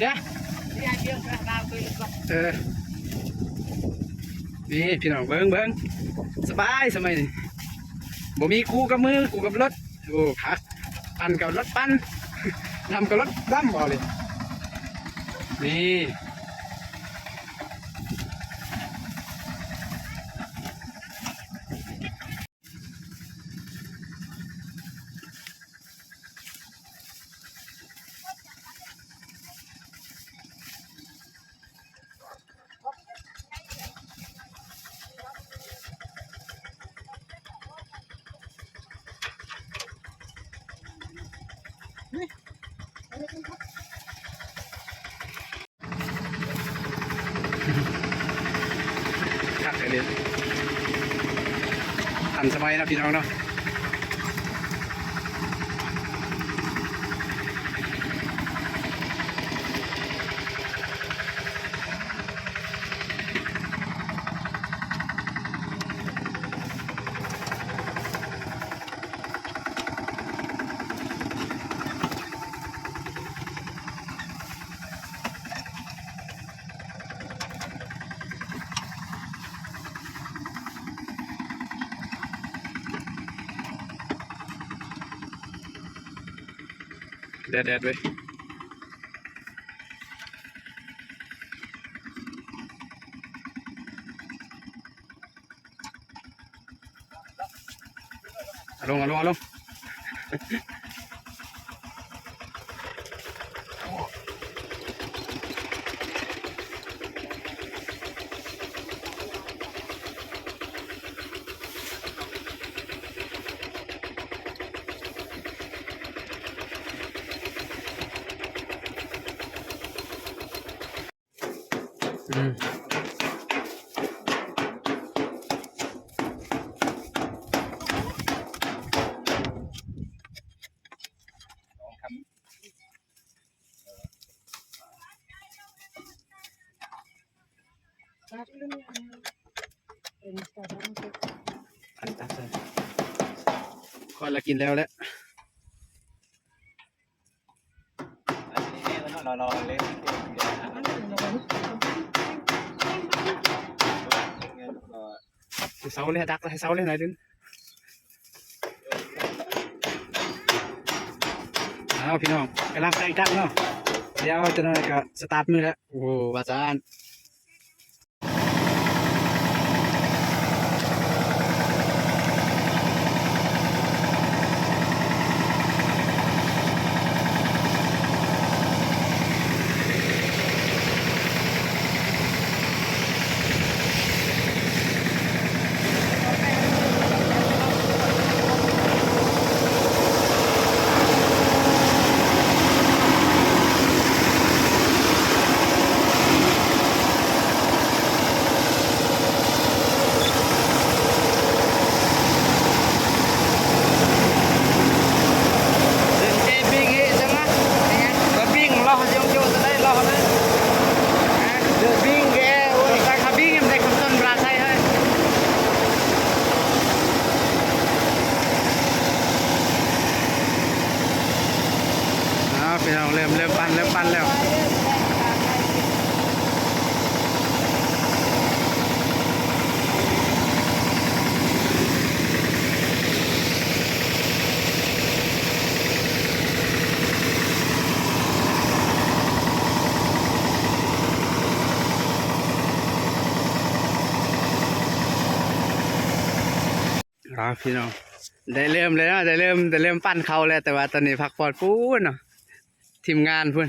เดี๋ยวเออนี่พี่น้องเบิ้งเบิ้งสบายสมัยนี้บ่มีกูกับมือกูกับรถโอ้ค่ะปั่นกับรถปั่นทำกับรถดำบ่เลยนี่ คักเลยเนี่ยทันสมัยนะพี่น้องเนาะ แดดแดดเว้ยเอาลงเอาลงเอาลง อืมอันตัดเลยคอยละกินแล้วแหละรอรอเลยให้เสาเลยดักให้เสาเลย หน่อยนึงเอาพี่น้องกำลังใส่ดักเนาะเดี๋ยวจะนั่นก็สตาร์ทมือแล้วโอ้โหอาจารย์ดินเจ๊ปิ้งเฮ้จังนะก็ปิ้งรอโยโย่จะได้รอเลยเดินปิ้งแกโอ้ยการขับปิ้งยังได้คำต้นปลาใช่ไหมอ้าวพี่น้องเริ่มเริ่มปั่นเริ่มปั่นแล้ว ค รับพี่น้อง ได้เริ่มเลยนะได้เริ่มได้เริ่มปั้นเขาแล้วแต่ว่าตอนนี้พักผ่อนพูนเนาะทีมงานพูน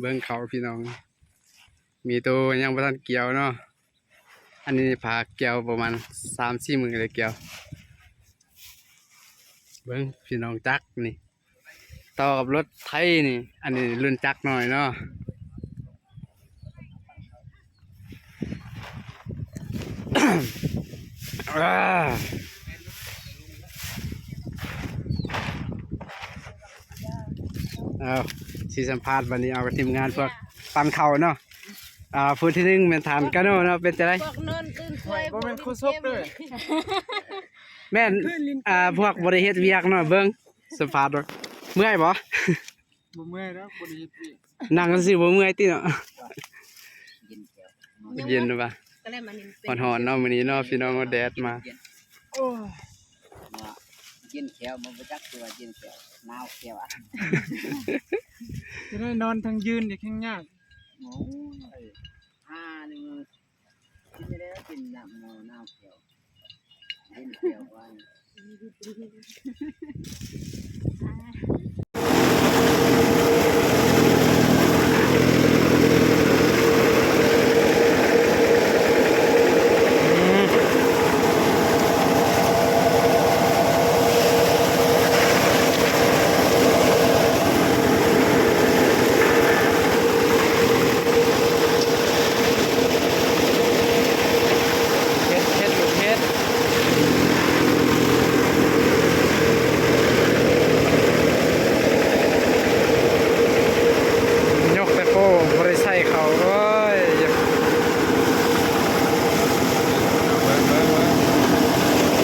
เบิ้งเขาพี่น้อง มีตัวยังประทันเกี่ยวเนาะอันนี้พาเกี่ยวประมาณสามสี่มือเลยเกี่ยว เบิ้งพี่น้องจักนี่ต่อกับรถไทยนี่ อันนี้รุ่นจักหน่อยเนาะ อ่า เอาสีสัมภาษณ์วันนี้เอากับทีมงานพวกปันเขาเนาะอ่าพูดที่หนึ่งเป็นฐานกันเนาะเนาะเป็นจะไรพวกนนตื่นช่วยบ่เป็นคู่ซบด้วยแม่นอ่าพวกบริเฮ็ดเวียกเนาะเบิ่งสภาพเนาะเมื่อยบ่บ่เมื่อยแล้วบ่ได้เฮ็ดเวียกนั่งจังซี่บ่เมื่อยติเนาะเย็นแก้วเย็นป่ะ ก็เลยมานี่เป็นหอนๆเนาะมื้อนี้เนาะพี่น้องเอาแดดมา โอ้ยว่าเย็นแขวมันบ่จักตัวเย็นแขวหนาวแขวอะจะได้นอนทั้งยืนอีกแข้งยากโอ้ยอ่านี่มึงกินไม่ได้แล้วกินน้ำหนาวหนาวแขวเย็นแขวว่า เฮ็ดเฮ็ดลูกเฮ็ดยกแต่โป้บ่ได้ใส่เขาโอ้ยอย่าเบิ่งเบิ่งเบิ่ง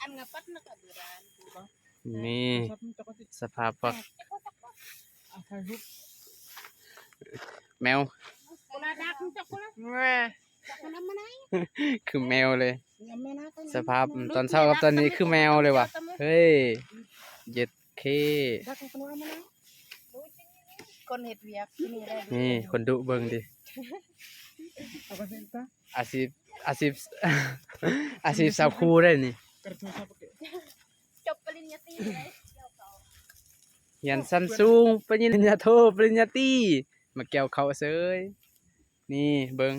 อันงะปัดนักอบุราน นี่ ครับมันจะก็ สิสภาพปักเอาถ่ายรูปแมวกุลาดักจักกุลาแม่จักกุลามาไหนคือแมวเลยยังไม่น่าสภาพตอนเช้ากับตอนนี้คือแมวเลยว่ะ เฮ้ยเย็ดเคดักกุลามาไหนคนเฮ็ดเวียกที่นี่แหละนี่คนดุเบิ่งดิเอาไปเซ็นตาอาชีพอาชีพอาชีพสาวครูได้นี่กระทู้ครับโอเคจบปริญญาตรีเลย เรียนสั้นสูงปริญญาโทปริญญาตรีมาเกี่ยวเขาเสยนี่เบิ่ง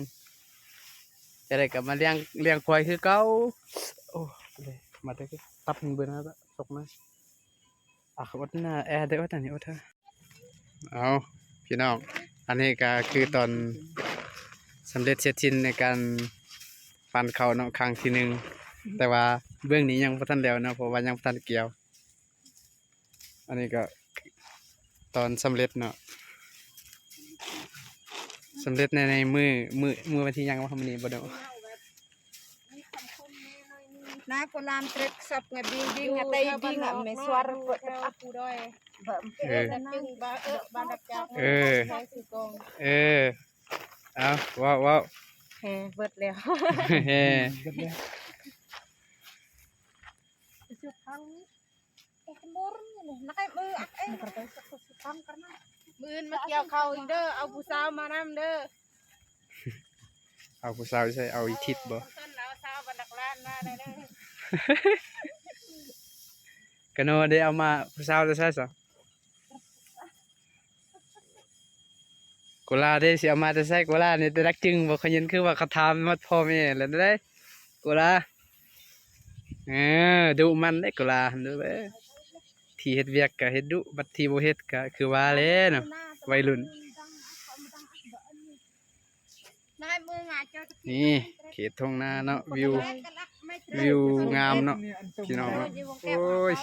จะได้กลับมาเลี้ยงเลี้ยงควายคือเก่าโอ้เลยมาได้ก็ตับเบิ่งนะตกมาอะขอบคุณนะแอร์ได้ว่าตอนนี้โอ้เธอเอาพี่น้องอันนี้ก็คือตอนสำเร็จเสร็จสิ้นในการปั่นเขาเนาะครั้งที่หนึ่งแต่ว่าเบื้องนี้ยังบ่ทันแล้วเนาะเพราะว่ายังบ่ทันเกี่ยว อันนี้ก็ ตอนสำเร็จเนาะสำเร็จในในมือมือมือวันที่ยังว่ามันนี้บ่เด้อนากุลามเตรกสับงะบิงบิงงะไตบิงงะเมสวารกดอัปูดอยแบบเออดักจึงบาเออบาดักจักเออใช้สิกองเออ เอาว้าวว้าวแฮเบิดแล้วเฮ้สุพังเอ็ก มอร์นี่นักไอ้มืออักเอ้สุพังกันนะมือมาเกี่ยวเขาอีกเด้อเอาผู้สาวมานำเด้อเอาผู้สาวใช่เอาอีทิศบ่ต้นเอาสาวบันดักล้านมาได้เด้อกะโนได้เอามาผู้สาวจะใช่ซะกุลาได้สิเอามาจะใส่กุลานี่แต่รักจึงบ่เคยเห็นคือว่าเขาถามมาพ่อแม่แล้วได้กุลาเออดุมันได้กุลาหั่นเด้อเว้ย ที่เฮ็ดเวียกกะเฮ็ดดุบัดที่บ่เฮ็ดกะคือว่าแล้วเนาะวัยรุ่น นี่เขตทุ่งนาเนาะวิววิวงามเนาะพี่น้องเนาะโอ้ย